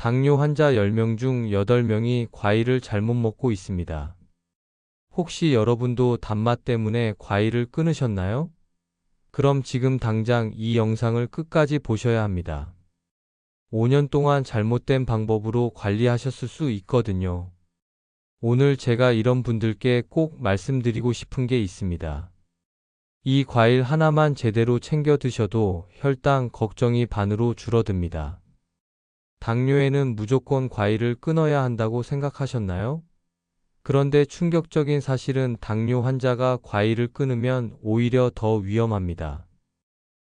당뇨 환자 10명 중 8명이 과일을 잘못 먹고 있습니다. 혹시 여러분도 단맛 때문에 과일을 끊으셨나요? 그럼 지금 당장 이 영상을 끝까지 보셔야 합니다. 5년 동안 잘못된 방법으로 관리하셨을 수 있거든요. 오늘 제가 이런 분들께 꼭 말씀드리고 싶은 게 있습니다. 이 과일 하나만 제대로 챙겨 드셔도 혈당 걱정이 반으로 줄어듭니다. 당뇨에는 무조건 과일을 끊어야 한다고 생각하셨나요? 그런데 충격적인 사실은 당뇨 환자가 과일을 끊으면 오히려 더 위험합니다.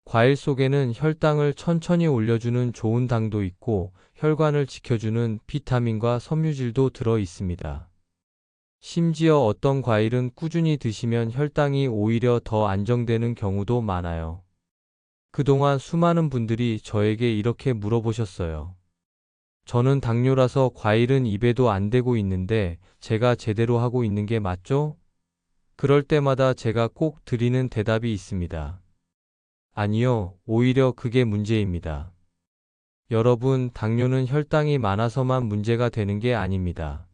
과일 속에는 혈당을 천천히 올려주는 좋은 당도 있고 혈관을 지켜주는 비타민과 섬유질도 들어 있습니다. 심지어 어떤 과일은 꾸준히 드시면 혈당이 오히려 더 안정되는 경우도 많아요. 그동안 수많은 분들이 저에게 이렇게 물어보셨어요. 저는 당뇨라서 과일은 입에도 안 대고 있는데 제가 제대로 하고 있는 게 맞죠? 그럴 때마다 제가 꼭 드리는 대답이 있습니다. 아니요, 오히려 그게 문제입니다. 여러분, 당뇨는 혈당이 많아서만 문제가 되는 게 아닙니다.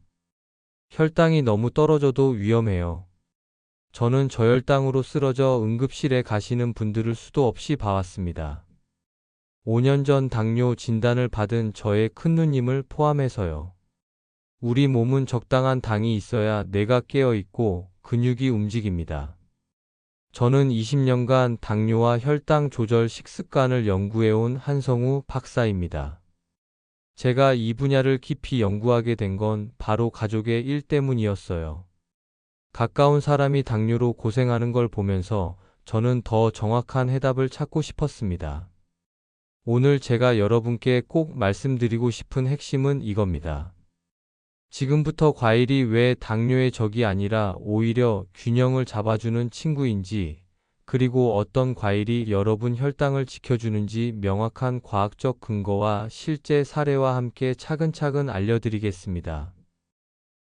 혈당이 너무 떨어져도 위험해요. 저는 저혈당으로 쓰러져 응급실에 가시는 분들을 수도 없이 봐왔습니다. 5년 전 당뇨 진단을 받은 저의 큰누님을 포함해서요. 우리 몸은 적당한 당이 있어야 뇌가 깨어 있고 근육이 움직입니다. 저는 20년간 당뇨와 혈당 조절 식습관을 연구해온 한성우 박사입니다. 제가 이 분야를 깊이 연구하게 된 건 바로 가족의 일 때문이었어요. 가까운 사람이 당뇨로 고생하는 걸 보면서 저는 더 정확한 해답을 찾고 싶었습니다. 오늘 제가 여러분께 꼭 말씀드리고 싶은 핵심은 이겁니다. 지금부터 과일이 왜 당뇨의 적이 아니라 오히려 균형을 잡아주는 친구인지, 그리고 어떤 과일이 여러분 혈당을 지켜주는지 명확한 과학적 근거와 실제 사례와 함께 차근차근 알려드리겠습니다.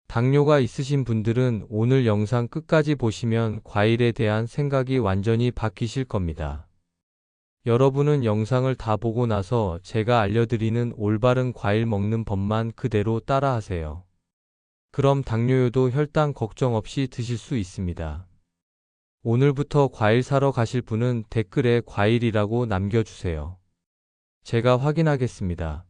당뇨가 있으신 분들은 오늘 영상 끝까지 보시면 과일에 대한 생각이 완전히 바뀌실 겁니다. 여러분은 영상을 다 보고 나서 제가 알려드리는 올바른 과일 먹는 법만 그대로 따라하세요. 그럼 당뇨여도 혈당 걱정 없이 드실 수 있습니다. 오늘부터 과일 사러 가실 분은 댓글에 과일이라고 남겨주세요. 제가 확인하겠습니다.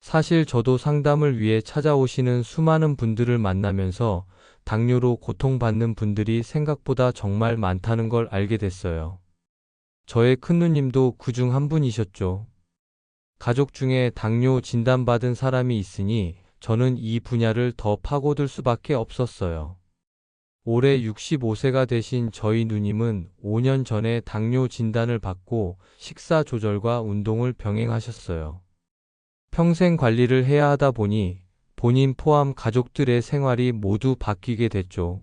사실 저도 상담을 위해 찾아오시는 수많은 분들을 만나면서 당뇨로 고통받는 분들이 생각보다 정말 많다는 걸 알게 됐어요. 저의 큰누님도 그 중 한 분이셨죠. 가족 중에 당뇨 진단받은 사람이 있으니 저는 이 분야를 더 파고들 수밖에 없었어요. 올해 65세가 되신 저희 누님은 5년 전에 당뇨 진단을 받고 식사 조절과 운동을 병행하셨어요. 평생 관리를 해야 하다 보니 본인 포함 가족들의 생활이 모두 바뀌게 됐죠.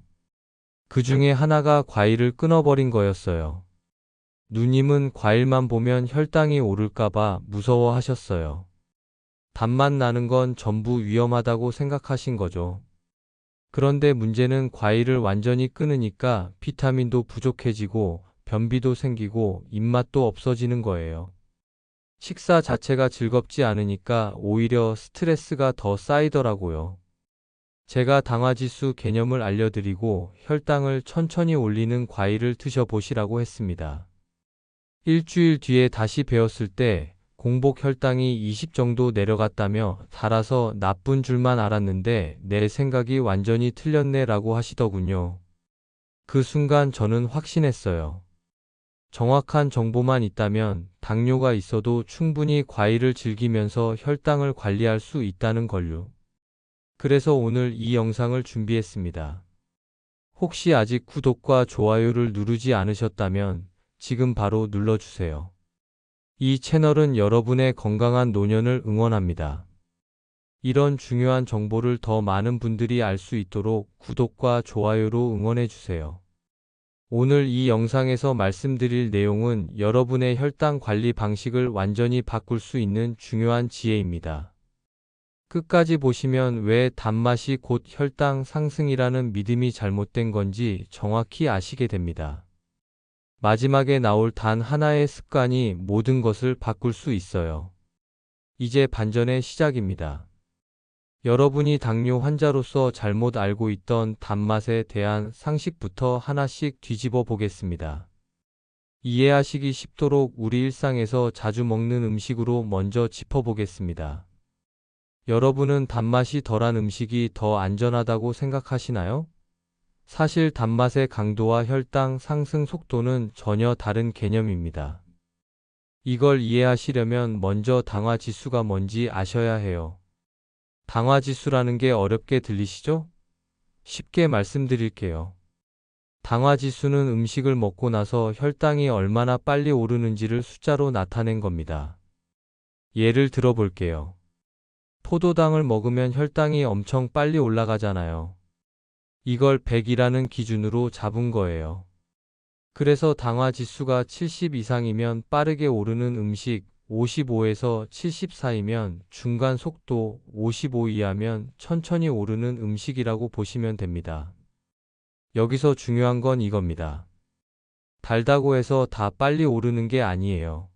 그 중에 하나가 과일을 끊어버린 거였어요. 누님은 과일만 보면 혈당이 오를까봐 무서워하셨어요. 단맛 나는 건 전부 위험하다고 생각하신 거죠. 그런데 문제는 과일을 완전히 끊으니까 비타민도 부족해지고 변비도 생기고 입맛도 없어지는 거예요. 식사 자체가 즐겁지 않으니까 오히려 스트레스가 더 쌓이더라고요. 제가 당화지수 개념을 알려드리고 혈당을 천천히 올리는 과일을 드셔보시라고 했습니다. 일주일 뒤에 다시 배웠을 때 공복 혈당이 20 정도 내려갔다며 달아서 나쁜 줄만 알았는데 내 생각이 완전히 틀렸네 라고 하시더군요. 그 순간 저는 확신했어요. 정확한 정보만 있다면 당뇨가 있어도 충분히 과일을 즐기면서 혈당을 관리할 수 있다는 걸요. 그래서 오늘 이 영상을 준비했습니다. 혹시 아직 구독과 좋아요를 누르지 않으셨다면 지금 바로 눌러주세요. 이 채널은 여러분의 건강한 노년을 응원합니다. 이런 중요한 정보를 더 많은 분들이 알 수 있도록 구독과 좋아요로 응원해주세요. 오늘 이 영상에서 말씀드릴 내용은 여러분의 혈당 관리 방식을 완전히 바꿀 수 있는 중요한 지혜입니다. 끝까지 보시면 왜 단맛이 곧 혈당 상승이라는 믿음이 잘못된 건지 정확히 아시게 됩니다. 마지막에 나올 단 하나의 습관이 모든 것을 바꿀 수 있어요. 이제 반전의 시작입니다. 여러분이 당뇨 환자로서 잘못 알고 있던 단맛에 대한 상식부터 하나씩 뒤집어 보겠습니다. 이해하시기 쉽도록 우리 일상에서 자주 먹는 음식으로 먼저 짚어보겠습니다. 여러분은 단맛이 덜한 음식이 더 안전하다고 생각하시나요? 사실 단맛의 강도와 혈당 상승 속도는 전혀 다른 개념입니다. 이걸 이해하시려면 먼저 당화 지수가 뭔지 아셔야 해요. 당화 지수라는 게 어렵게 들리시죠? 쉽게 말씀드릴게요. 당화 지수는 음식을 먹고 나서 혈당이 얼마나 빨리 오르는지를 숫자로 나타낸 겁니다. 예를 들어 볼게요. 포도당을 먹으면 혈당이 엄청 빨리 올라가잖아요. 이걸 100이라는 기준으로 잡은 거예요. 그래서 당화 지수가 70 이상이면 빠르게 오르는 음식, 55에서 70 사이면 중간 속도, 55 이하면 천천히 오르는 음식이라고 보시면 됩니다. 여기서 중요한 건 이겁니다. 달다고 해서 다 빨리 오르는 게 아니에요.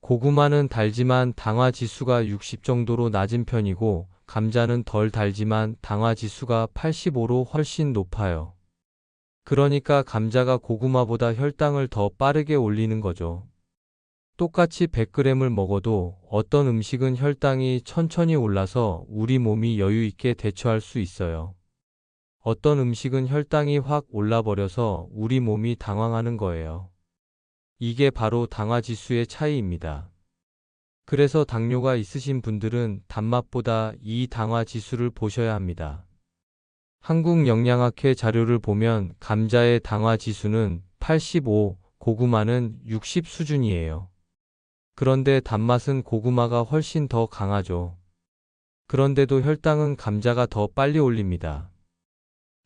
고구마는 달지만 당화 지수가 60 정도로 낮은 편이고, 감자는 덜 달지만 당화 지수가 85로 훨씬 높아요. 그러니까 감자가 고구마보다 혈당을 더 빠르게 올리는 거죠. 똑같이 100g을 먹어도 어떤 음식은 혈당이 천천히 올라서 우리 몸이 여유 있게 대처할 수 있어요. 어떤 음식은 혈당이 확 올라버려서 우리 몸이 당황하는 거예요. 이게 바로 당화 지수의 차이입니다. 그래서 당뇨가 있으신 분들은 단맛보다 이 당화 지수를 보셔야 합니다. 한국영양학회 자료를 보면 감자의 당화 지수는 85, 고구마는 60 수준이에요. 그런데 단맛은 고구마가 훨씬 더 강하죠. 그런데도 혈당은 감자가 더 빨리 올립니다.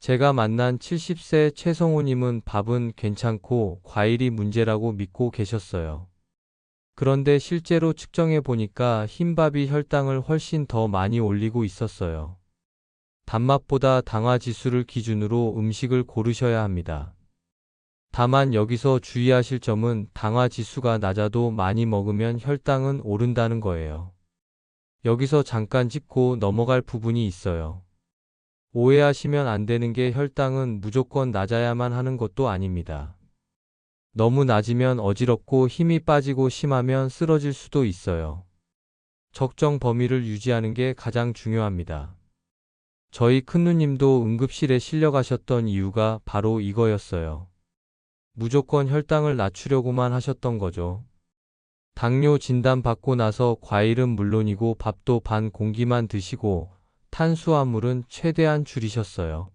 제가 만난 70세 최성호님은 밥은 괜찮고 과일이 문제라고 믿고 계셨어요. 그런데 실제로 측정해 보니까 흰밥이 혈당을 훨씬 더 많이 올리고 있었어요. 단맛보다 당화 지수를 기준으로 음식을 고르셔야 합니다. 다만 여기서 주의하실 점은 당화 지수가 낮아도 많이 먹으면 혈당은 오른다는 거예요. 여기서 잠깐 짚고 넘어갈 부분이 있어요. 오해하시면 안 되는 게 혈당은 무조건 낮아야만 하는 것도 아닙니다. 너무 낮으면 어지럽고 힘이 빠지고 심하면 쓰러질 수도 있어요. 적정 범위를 유지하는 게 가장 중요합니다. 저희 큰누님도 응급실에 실려가셨던 이유가 바로 이거였어요. 무조건 혈당을 낮추려고만 하셨던 거죠. 당뇨 진단 받고 나서 과일은 물론이고 밥도 반 공기만 드시고 탄수화물은 최대한 줄이셨어요.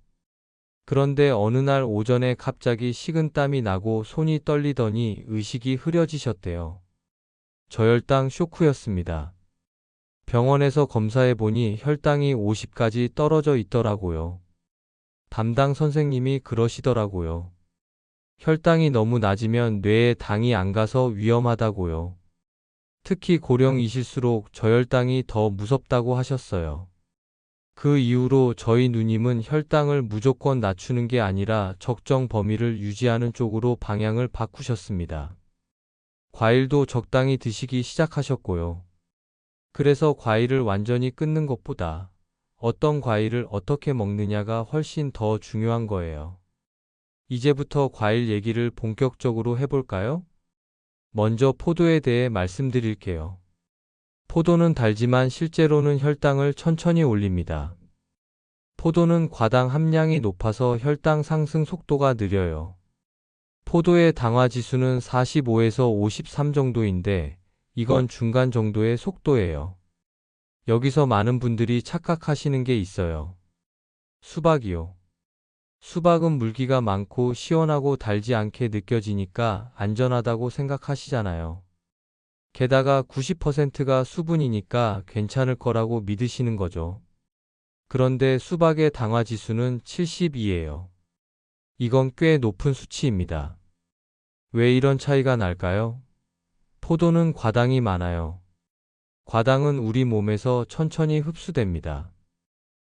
그런데 어느 날 오전에 갑자기 식은땀이 나고 손이 떨리더니 의식이 흐려지셨대요. 저혈당 쇼크였습니다. 병원에서 검사해 보니 혈당이 50까지 떨어져 있더라고요. 담당 선생님이 그러시더라고요. 혈당이 너무 낮으면 뇌에 당이 안 가서 위험하다고요. 특히 고령이실수록 저혈당이 더 무섭다고 하셨어요. 그 이후로 저희 누님은 혈당을 무조건 낮추는 게 아니라 적정 범위를 유지하는 쪽으로 방향을 바꾸셨습니다. 과일도 적당히 드시기 시작하셨고요. 그래서 과일을 완전히 끊는 것보다 어떤 과일을 어떻게 먹느냐가 훨씬 더 중요한 거예요. 이제부터 과일 얘기를 본격적으로 해볼까요? 먼저 포도에 대해 말씀드릴게요. 포도는 달지만 실제로는 혈당을 천천히 올립니다. 포도는 과당 함량이 높아서 혈당 상승 속도가 느려요. 포도의 당화 지수는 45에서 53 정도인데 이건 중간 정도의 속도예요. 여기서 많은 분들이 착각하시는 게 있어요. 수박이요. 수박은 물기가 많고 시원하고 달지 않게 느껴지니까 안전하다고 생각하시잖아요. 게다가 90%가 수분이니까 괜찮을 거라고 믿으시는 거죠. 그런데 수박의 당화 지수는 72예요. 이건 꽤 높은 수치입니다. 왜 이런 차이가 날까요? 포도는 과당이 많아요. 과당은 우리 몸에서 천천히 흡수됩니다.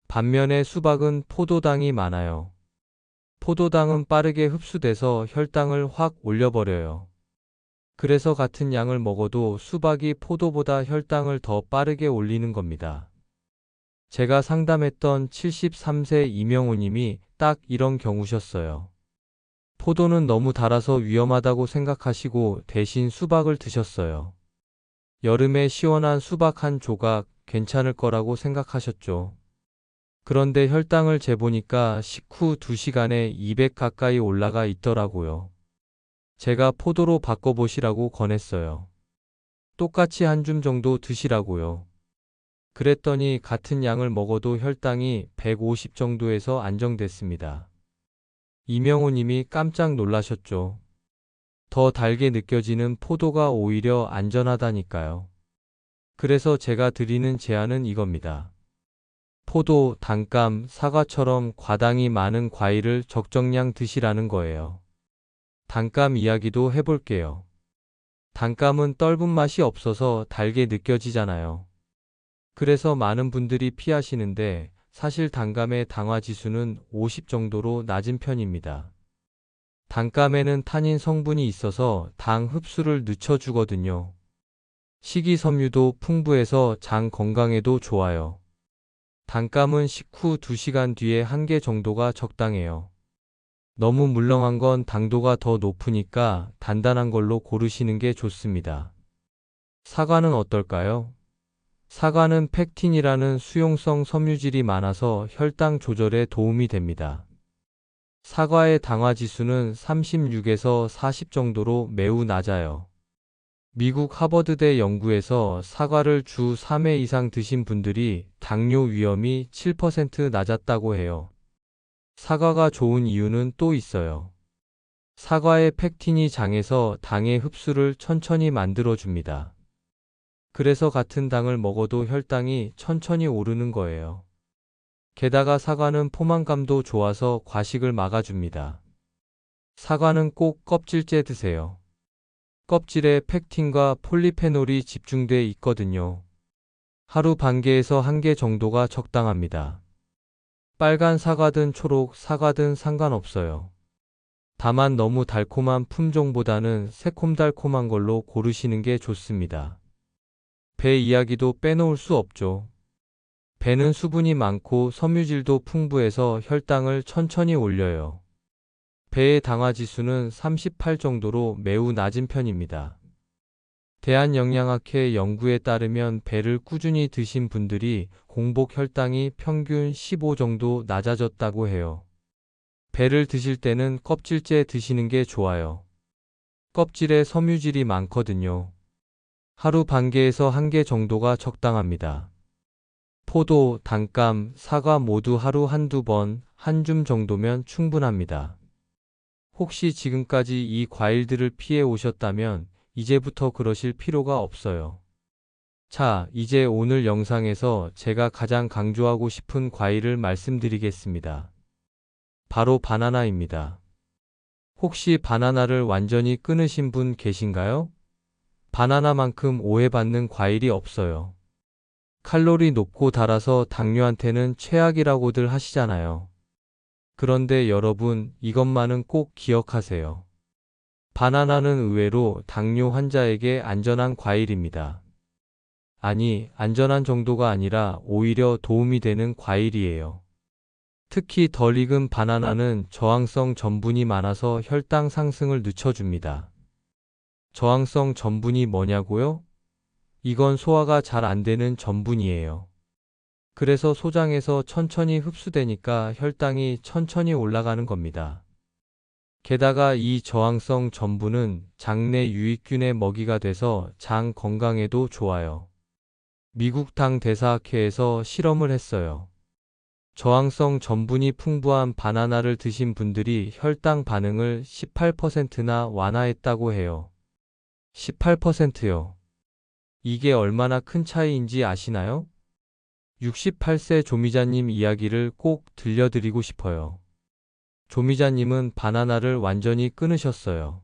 반면에 수박은 포도당이 많아요. 포도당은 빠르게 흡수돼서 혈당을 확 올려버려요. 그래서 같은 양을 먹어도 수박이 포도보다 혈당을 더 빠르게 올리는 겁니다. 제가 상담했던 73세 이명우님이 딱 이런 경우셨어요. 포도는 너무 달아서 위험하다고 생각하시고 대신 수박을 드셨어요. 여름에 시원한 수박 한 조각 괜찮을 거라고 생각하셨죠. 그런데 혈당을 재보니까 식후 2시간에 200 가까이 올라가 있더라고요. 제가 포도로 바꿔보시라고 권했어요. 똑같이 한 줌 정도 드시라고요. 그랬더니 같은 양을 먹어도 혈당이 150 정도에서 안정됐습니다. 이명호 님이 깜짝 놀라셨죠. 더 달게 느껴지는 포도가 오히려 안전하다니까요. 그래서 제가 드리는 제안은 이겁니다. 포도, 단감, 사과처럼 과당이 많은 과일을 적정량 드시라는 거예요. 단감 이야기도 해볼게요. 단감은 떫은 맛이 없어서 달게 느껴지잖아요. 그래서 많은 분들이 피하시는데 사실 단감의 당화 지수는 50 정도로 낮은 편입니다. 단감에는 타닌 성분이 있어서 당 흡수를 늦춰주거든요. 식이섬유도 풍부해서 장 건강에도 좋아요. 단감은 식후 2시간 뒤에 한 개 정도가 적당해요. 너무 물렁한 건 당도가 더 높으니까 단단한 걸로 고르시는 게 좋습니다. 사과는 어떨까요? 사과는 팩틴이라는 수용성 섬유질이 많아서 혈당 조절에 도움이 됩니다. 사과의 당화 지수는 36에서 40 정도로 매우 낮아요. 미국 하버드대 연구에서 사과를 주 3회 이상 드신 분들이 당뇨 위험이 7% 낮았다고 해요. 사과가 좋은 이유는 또 있어요. 사과의 팩틴이 장에서 당의 흡수를 천천히 만들어줍니다. 그래서 같은 당을 먹어도 혈당이 천천히 오르는 거예요. 게다가 사과는 포만감도 좋아서 과식을 막아줍니다. 사과는 꼭 껍질째 드세요. 껍질에 팩틴과 폴리페놀이 집중돼 있거든요. 하루 반 개에서 한 개 정도가 적당합니다. 빨간 사과든 초록 사과든 상관없어요. 다만 너무 달콤한 품종보다는 새콤달콤한 걸로 고르시는 게 좋습니다. 배 이야기도 빼놓을 수 없죠. 배는 수분이 많고 섬유질도 풍부해서 혈당을 천천히 올려요. 배의 당화 지수는 38 정도로 매우 낮은 편입니다. 대한영양학회 연구에 따르면 배를 꾸준히 드신 분들이 공복 혈당이 평균 15 정도 낮아졌다고 해요. 배를 드실 때는 껍질째 드시는 게 좋아요. 껍질에 섬유질이 많거든요. 하루 반 개에서 한 개 정도가 적당합니다. 포도, 단감, 사과 모두 하루 한두 번, 한 줌 정도면 충분합니다. 혹시 지금까지 이 과일들을 피해 오셨다면 이제부터 그러실 필요가 없어요. 자, 이제 오늘 영상에서 제가 가장 강조하고 싶은 과일을 말씀드리겠습니다. 바로 바나나입니다. 혹시 바나나를 완전히 끊으신 분 계신가요? 바나나만큼 오해받는 과일이 없어요. 칼로리 높고 달아서 당뇨한테는 최악이라고들 하시잖아요. 그런데 여러분, 이것만은 꼭 기억하세요. 바나나는 의외로 당뇨 환자에게 안전한 과일입니다. 아니, 안전한 정도가 아니라 오히려 도움이 되는 과일이에요. 특히 덜 익은 바나나는 저항성 전분이 많아서 혈당 상승을 늦춰줍니다. 저항성 전분이 뭐냐고요? 이건 소화가 잘 안 되는 전분이에요. 그래서 소장에서 천천히 흡수되니까 혈당이 천천히 올라가는 겁니다. 게다가 이 저항성 전분은 장내 유익균의 먹이가 돼서 장 건강에도 좋아요. 미국 당 대사학회에서 실험을 했어요. 저항성 전분이 풍부한 바나나를 드신 분들이 혈당 반응을 18%나 완화했다고 해요. 18%요. 이게 얼마나 큰 차이인지 아시나요? 68세 조미자님 이야기를 꼭 들려드리고 싶어요. 조미자님은 바나나를 완전히 끊으셨어요.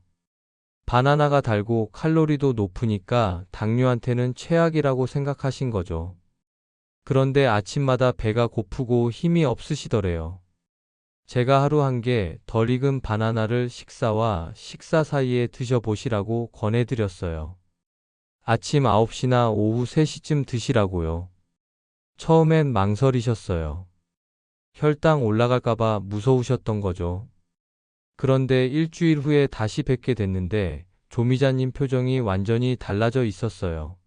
바나나가 달고 칼로리도 높으니까 당뇨한테는 최악이라고 생각하신 거죠. 그런데 아침마다 배가 고프고 힘이 없으시더래요. 제가 하루 한 개 덜 익은 바나나를 식사와 식사 사이에 드셔보시라고 권해드렸어요. 아침 9시나 오후 3시쯤 드시라고요. 처음엔 망설이셨어요. 혈당 올라갈까봐 무서우셨던 거죠. 그런데 일주일 후에 다시 뵙게 됐는데 조미자님 표정이 완전히 달라져 있었어요.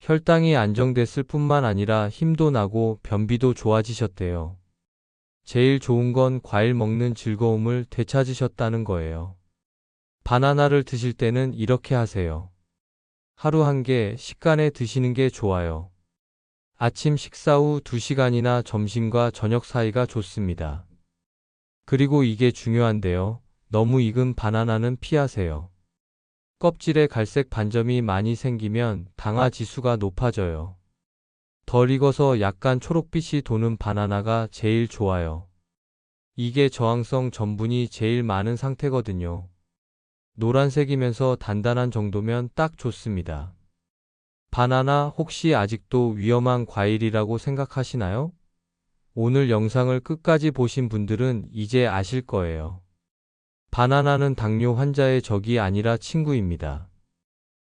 혈당이 안정됐을 뿐만 아니라 힘도 나고 변비도 좋아지셨대요. 제일 좋은 건 과일 먹는 즐거움을 되찾으셨다는 거예요. 바나나를 드실 때는 이렇게 하세요. 하루 한 개 식간에 드시는 게 좋아요. 아침 식사 후 2시간이나 점심과 저녁 사이가 좋습니다. 그리고 이게 중요한데요. 너무 익은 바나나는 피하세요. 껍질에 갈색 반점이 많이 생기면 당화 지수가 높아져요. 덜 익어서 약간 초록빛이 도는 바나나가 제일 좋아요. 이게 저항성 전분이 제일 많은 상태거든요. 노란색이면서 단단한 정도면 딱 좋습니다. 바나나 혹시 아직도 위험한 과일이라고 생각하시나요? 오늘 영상을 끝까지 보신 분들은 이제 아실 거예요. 바나나는 당뇨 환자의 적이 아니라 친구입니다.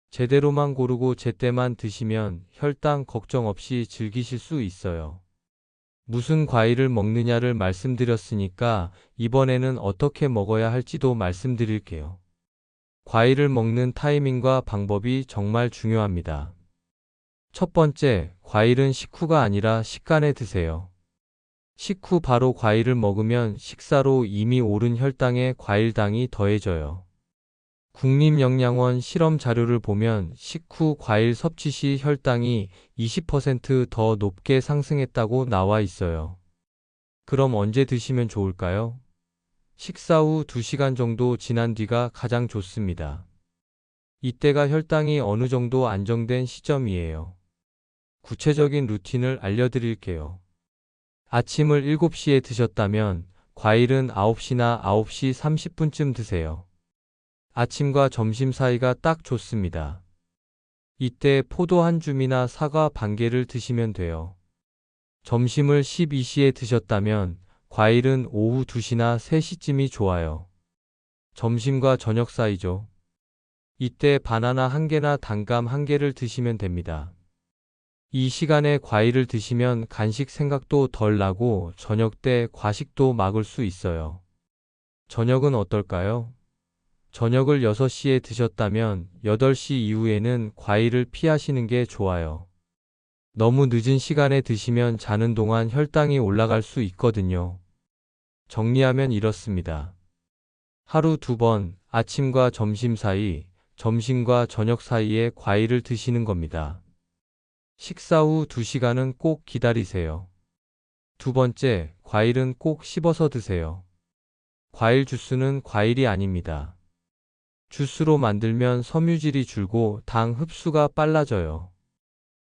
제대로만 고르고 제때만 드시면 혈당 걱정 없이 즐기실 수 있어요. 무슨 과일을 먹느냐를 말씀드렸으니까 이번에는 어떻게 먹어야 할지도 말씀드릴게요. 과일을 먹는 타이밍과 방법이 정말 중요합니다. 첫 번째, 과일은 식후가 아니라 식간에 드세요. 식후 바로 과일을 먹으면 식사로 이미 오른 혈당에 과일당이 더해져요. 국립영양원 실험 자료를 보면 식후 과일 섭취 시 혈당이 20%더 높게 상승했다고 나와 있어요. 그럼 언제 드시면 좋을까요? 식사 후 2시간 정도 지난 뒤가 가장 좋습니다. 이때가 혈당이 어느 정도 안정된 시점이에요. 구체적인 루틴을 알려드릴게요. 아침을 7시에 드셨다면 과일은 9시나 9시 30분쯤 드세요. 아침과 점심 사이가 딱 좋습니다. 이때 포도 한 줌이나 사과 반 개를 드시면 돼요. 점심을 12시에 드셨다면 과일은 오후 2시나 3시쯤이 좋아요. 점심과 저녁 사이죠. 이때 바나나 한 개나 단감 한 개를 드시면 됩니다. 이 시간에 과일을 드시면 간식 생각도 덜 나고 저녁 때 과식도 막을 수 있어요. 저녁은 어떨까요? 저녁을 6시에 드셨다면 8시 이후에는 과일을 피하시는 게 좋아요. 너무 늦은 시간에 드시면 자는 동안 혈당이 올라갈 수 있거든요. 정리하면 이렇습니다. 하루 두 번 아침과 점심 사이, 점심과 저녁 사이에 과일을 드시는 겁니다. 식사 후 2시간은 꼭 기다리세요. 두 번째, 과일은 꼭 씹어서 드세요. 과일 주스는 과일이 아닙니다. 주스로 만들면 섬유질이 줄고 당 흡수가 빨라져요.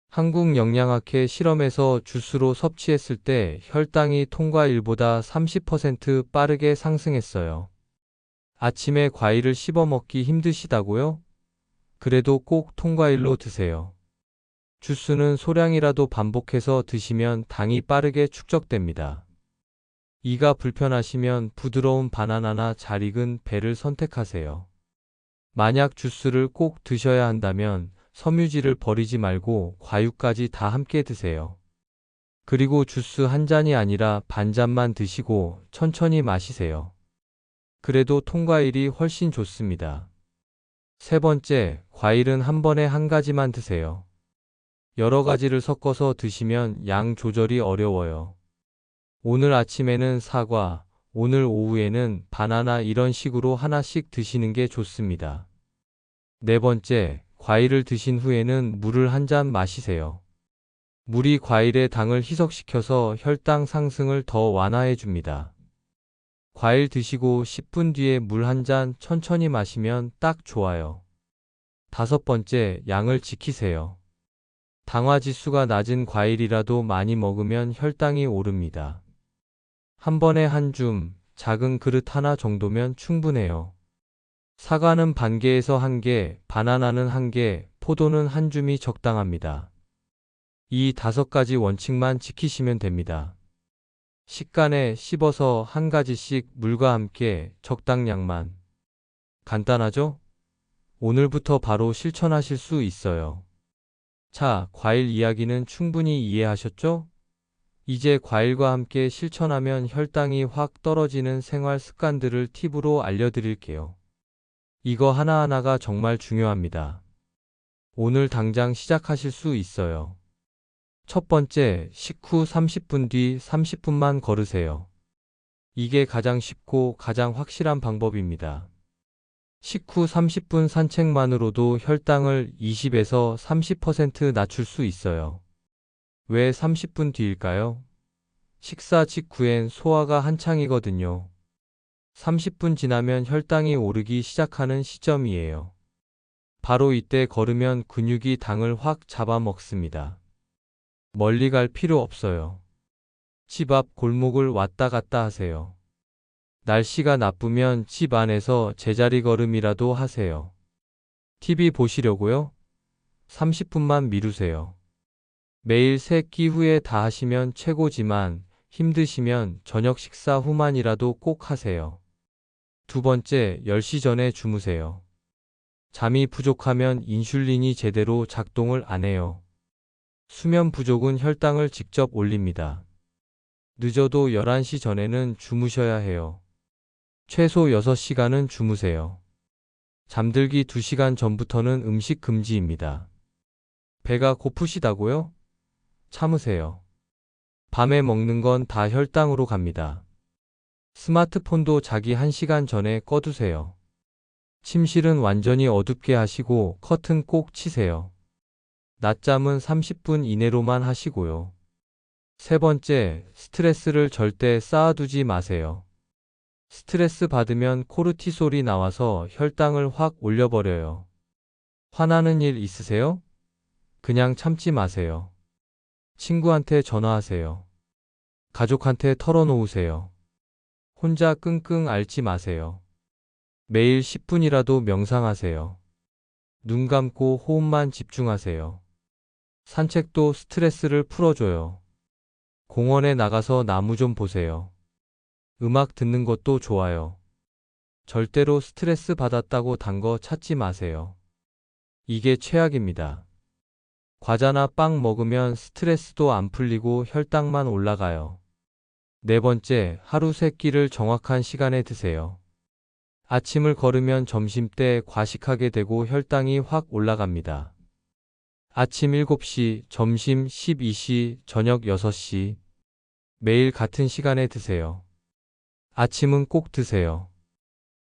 한국 영양학회 실험에서 주스로 섭취했을 때 혈당이 통과일보다 30% 빠르게 상승했어요. 아침에 과일을 씹어 먹기 힘드시다고요? 그래도 꼭 통과일로 드세요. 주스는 소량이라도 반복해서 드시면 당이 빠르게 축적됩니다. 이가 불편하시면 부드러운 바나나나 잘 익은 배를 선택하세요. 만약 주스를 꼭 드셔야 한다면 섬유질을 버리지 말고 과육까지 다 함께 드세요. 그리고 주스 한 잔이 아니라 반 잔만 드시고 천천히 마시세요. 그래도 통과일이 훨씬 좋습니다. 세 번째, 과일은 한 번에 한 가지만 드세요. 여러 가지를 섞어서 드시면 양 조절이 어려워요. 오늘 아침에는 사과, 오늘 오후에는 바나나 이런 식으로 하나씩 드시는 게 좋습니다. 네 번째, 과일을 드신 후에는 물을 한 잔 마시세요. 물이 과일의 당을 희석시켜서 혈당 상승을 더 완화해 줍니다. 과일 드시고 10분 뒤에 물 한 잔 천천히 마시면 딱 좋아요. 다섯 번째, 양을 지키세요. 당화 지수가 낮은 과일이라도 많이 먹으면 혈당이 오릅니다. 한 번에 한 줌, 작은 그릇 하나 정도면 충분해요. 사과는 반 개에서 한 개, 바나나는 한 개, 포도는 한 줌이 적당합니다. 이 다섯 가지 원칙만 지키시면 됩니다. 식간에 씹어서 한 가지씩 물과 함께 적당량만. 간단하죠? 오늘부터 바로 실천하실 수 있어요. 자, 과일 이야기는 충분히 이해하셨죠? 이제 과일과 함께 실천하면 혈당이 확 떨어지는 생활 습관들을 팁으로 알려드릴게요. 이거 하나하나가 정말 중요합니다. 오늘 당장 시작하실 수 있어요. 첫 번째, 식후 30분 뒤 30분만 걸으세요. 이게 가장 쉽고 가장 확실한 방법입니다. 식후 30분 산책만으로도 혈당을 20에서 30% 낮출 수 있어요. 왜 30분 뒤일까요? 식사 직후엔 소화가 한창이거든요. 30분 지나면 혈당이 오르기 시작하는 시점이에요. 바로 이때 걸으면 근육이 당을 확 잡아먹습니다. 멀리 갈 필요 없어요. 집 앞 골목을 왔다 갔다 하세요. 날씨가 나쁘면 집 안에서 제자리 걸음이라도 하세요. TV 보시려고요? 30분만 미루세요. 매일 세 끼 후에 다 하시면 최고지만 힘드시면 저녁 식사 후만이라도 꼭 하세요. 두 번째, 10시 전에 주무세요. 잠이 부족하면 인슐린이 제대로 작동을 안 해요. 수면 부족은 혈당을 직접 올립니다. 늦어도 11시 전에는 주무셔야 해요. 최소 6시간은 주무세요. 잠들기 2시간 전부터는 음식 금지입니다. 배가 고프시다고요? 참으세요. 밤에 먹는 건 다 혈당으로 갑니다. 스마트폰도 자기 1시간 전에 꺼두세요. 침실은 완전히 어둡게 하시고 커튼 꼭 치세요. 낮잠은 30분 이내로만 하시고요. 세 번째, 스트레스를 절대 쌓아두지 마세요. 스트레스 받으면 코르티솔이 나와서 혈당을 확 올려버려요. 화나는 일 있으세요? 그냥 참지 마세요. 친구한테 전화하세요. 가족한테 털어놓으세요. 혼자 끙끙 앓지 마세요. 매일 10분이라도 명상하세요. 눈 감고 호흡만 집중하세요. 산책도 스트레스를 풀어줘요. 공원에 나가서 나무 좀 보세요. 음악 듣는 것도 좋아요. 절대로 스트레스 받았다고 단 거 찾지 마세요. 이게 최악입니다. 과자나 빵 먹으면 스트레스도 안 풀리고 혈당만 올라가요. 네 번째, 하루 세 끼를 정확한 시간에 드세요. 아침을 걸으면 점심때 과식하게 되고 혈당이 확 올라갑니다. 아침 7시, 점심 12시, 저녁 6시. 매일 같은 시간에 드세요. 아침은 꼭 드세요.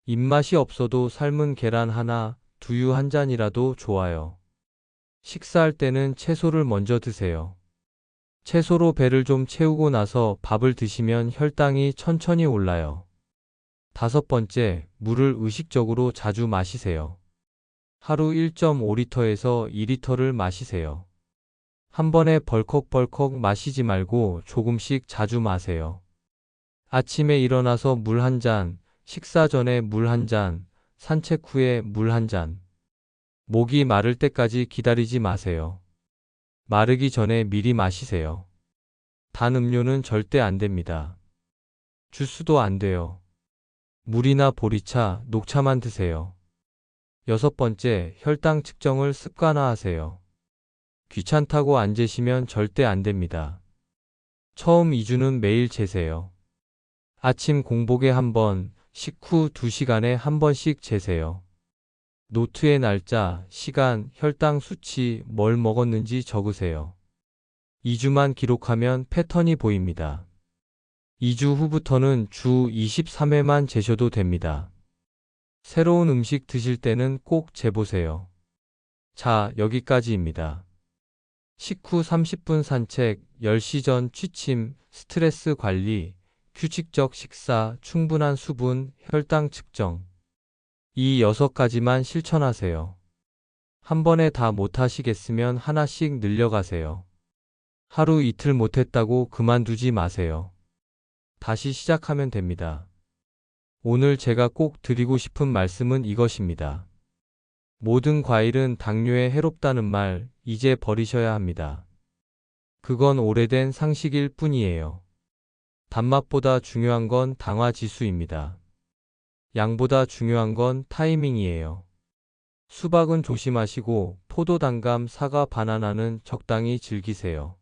입맛이 없어도 삶은 계란 하나, 두유 한 잔이라도 좋아요. 식사할 때는 채소를 먼저 드세요. 채소로 배를 좀 채우고 나서 밥을 드시면 혈당이 천천히 올라요. 다섯 번째, 물을 의식적으로 자주 마시세요. 하루 1.5리터에서 2리터를 마시세요. 한 번에 벌컥벌컥 마시지 말고 조금씩 자주 마세요. 아침에 일어나서 물 한 잔, 식사 전에 물 한 잔, 산책 후에 물 한 잔. 목이 마를 때까지 기다리지 마세요. 마르기 전에 미리 마시세요. 단 음료는 절대 안 됩니다. 주스도 안 돼요. 물이나 보리차, 녹차만 드세요. 여섯 번째, 혈당 측정을 습관화하세요. 귀찮다고 앉으시면 절대 안 됩니다. 처음 2주는 매일 재세요. 아침 공복에 한 번, 식후 2시간에 한 번씩 재세요. 노트에 날짜, 시간, 혈당 수치, 뭘 먹었는지 적으세요. 2주만 기록하면 패턴이 보입니다. 2주 후부터는 주 23회만 재셔도 됩니다. 새로운 음식 드실 때는 꼭 재보세요. 자, 여기까지입니다. 식후 30분 산책, 10시 전 취침, 스트레스 관리, 규칙적 식사, 충분한 수분, 혈당 측정. 이 여섯 가지만 실천하세요. 한 번에 다 못하시겠으면 하나씩 늘려가세요. 하루 이틀 못했다고 그만두지 마세요. 다시 시작하면 됩니다. 오늘 제가 꼭 드리고 싶은 말씀은 이것입니다. 모든 과일은 당뇨에 해롭다는 말, 이제 버리셔야 합니다. 그건 오래된 상식일 뿐이에요. 단맛보다 중요한 건 당화 지수입니다. 양보다 중요한 건 타이밍이에요. 수박은 조심하시고 포도, 단감, 사과, 바나나는 적당히 즐기세요.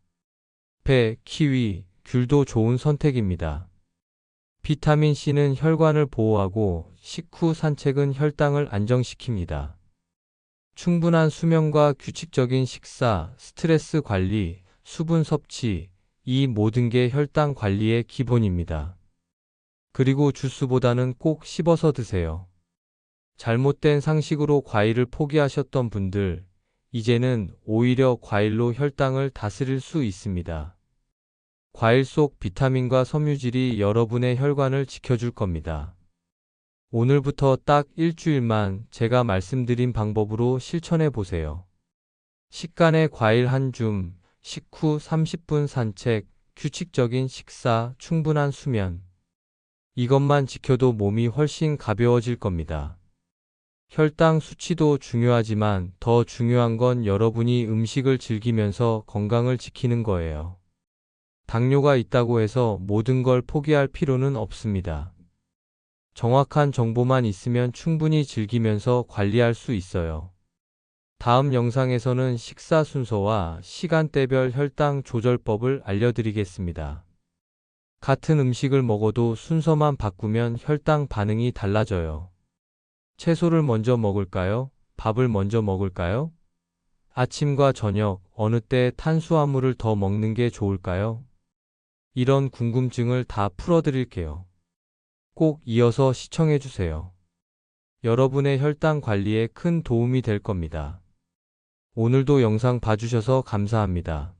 배, 키위, 귤도 좋은 선택입니다. 비타민 C는 혈관을 보호하고 식후 산책은 혈당을 안정시킵니다. 충분한 수면과 규칙적인 식사, 스트레스 관리, 수분 섭취, 이 모든 게 혈당 관리의 기본입니다. 그리고 주스보다는 꼭 씹어서 드세요. 잘못된 상식으로 과일을 포기하셨던 분들, 이제는 오히려 과일로 혈당을 다스릴 수 있습니다. 과일 속 비타민과 섬유질이 여러분의 혈관을 지켜줄 겁니다. 오늘부터 딱 일주일만 제가 말씀드린 방법으로 실천해 보세요. 식간에 과일 한 줌, 식후 30분 산책, 규칙적인 식사, 충분한 수면. 이것만 지켜도 몸이 훨씬 가벼워질 겁니다. 혈당 수치도 중요하지만 더 중요한 건 여러분이 음식을 즐기면서 건강을 지키는 거예요. 당뇨가 있다고 해서 모든 걸 포기할 필요는 없습니다. 정확한 정보만 있으면 충분히 즐기면서 관리할 수 있어요. 다음 영상에서는 식사 순서와 시간대별 혈당 조절법을 알려드리겠습니다. 같은 음식을 먹어도 순서만 바꾸면 혈당 반응이 달라져요. 채소를 먼저 먹을까요? 밥을 먼저 먹을까요? 아침과 저녁 어느 때 탄수화물을 더 먹는 게 좋을까요? 이런 궁금증을 다 풀어드릴게요. 꼭 이어서 시청해주세요. 여러분의 혈당 관리에 큰 도움이 될 겁니다. 오늘도 영상 봐주셔서 감사합니다.